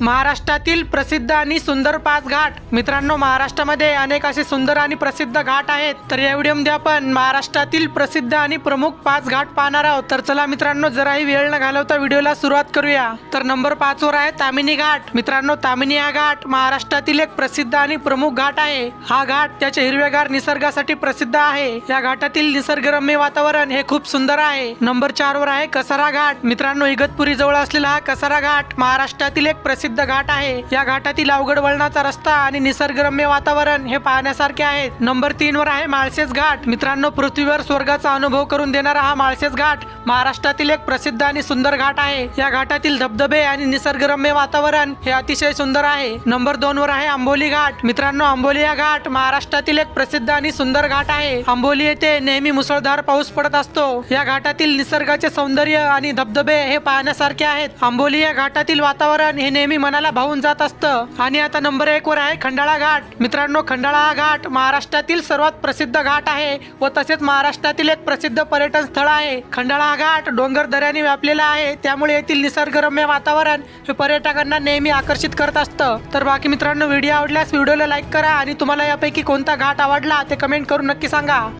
महाराष्ट्रातील प्रसिद्ध आणि सुंदर पाच घाट. मित्रांनो महाराष्ट्रामध्ये अनेक असे सुंदर आणि प्रसिद्ध घाट आहेत. तर या व्हिडिओमध्ये आपण महाराष्ट्रातील प्रसिद्ध आणि प्रमुख पाच घाट पाहणार आहोत. तर चला मित्रांनो जराही वेळ न घालवता व्हिडिओला सुरुवात करूया. तर नंबर पाच वर आहे तामिनी घाट. मित्रांनो तामिनी हा घाट महाराष्ट्रातील एक प्रसिद्ध आणि प्रमुख घाट आहे. हा घाट त्याच्या हिरव्यागार निसर्गासाठी प्रसिद्ध आहे. या घाटातील निसर्गरम्य वातावरण हे खूप सुंदर आहे. नंबर चार वर आहे कसारा घाट. मित्रांनो इगतपुरी जवळ असलेला हा कसारा घाट महाराष्ट्रातील एक प्रसिद्ध घाट आहे. या घाटातील अवघड वळणाचा रस्ता आणि निसर्गरम्य वातावरण हे पाहण्यासारखे आहे नंबर तीन वर आहे माळशेज घाट. मित्रांनो पृथ्वीवर स्वर्गाचा अनुभव करून देणारा हा माळशेज घाट महाराष्ट्रातील एक प्रसिद्ध आणि सुंदर घाट आहे. या घाटातील धबधबे आणि निसर्गरम्य वातावरण हे अतिशय सुंदर आहे. नंबर दोन वर आहे आंबोली घाट. मित्रांनो आंबोली हा घाट महाराष्ट्रातील एक प्रसिद्ध आणि सुंदर घाट आहे. आंबोली येथे नेहमी मुसळधार पाऊस पडत असतो. या घाटातील निसर्गाचे सौंदर्य आणि धबधबे हे पाहण्यासारखे आहेत. आंबोली या घाटातील वातावरण हे नेहमी मनाला भावून जात असतं. आणि आता नंबर एक वर आहे खंडाळा घाट. मित्रांनो खंडाळा हा घाट महाराष्ट्रातील सर्वात प्रसिद्ध घाट आहे व तसेच महाराष्ट्रातील एक प्रसिद्ध पर्यटन स्थळ आहे. खंडाळा हा घाट डोंगर दऱ्याने व्यापलेला आहे. त्यामुळे येथील निसर्गरम्य वातावरण हे पर्यटकांना नेहमी आकर्षित करत असतं. तर बाकी मित्रांनो व्हिडिओ आवडल्यास व्हिडिओला लाईक करा आणि तुम्हाला यापैकी कोणता घाट आवडला ते कमेंट करून नक्की सांगा.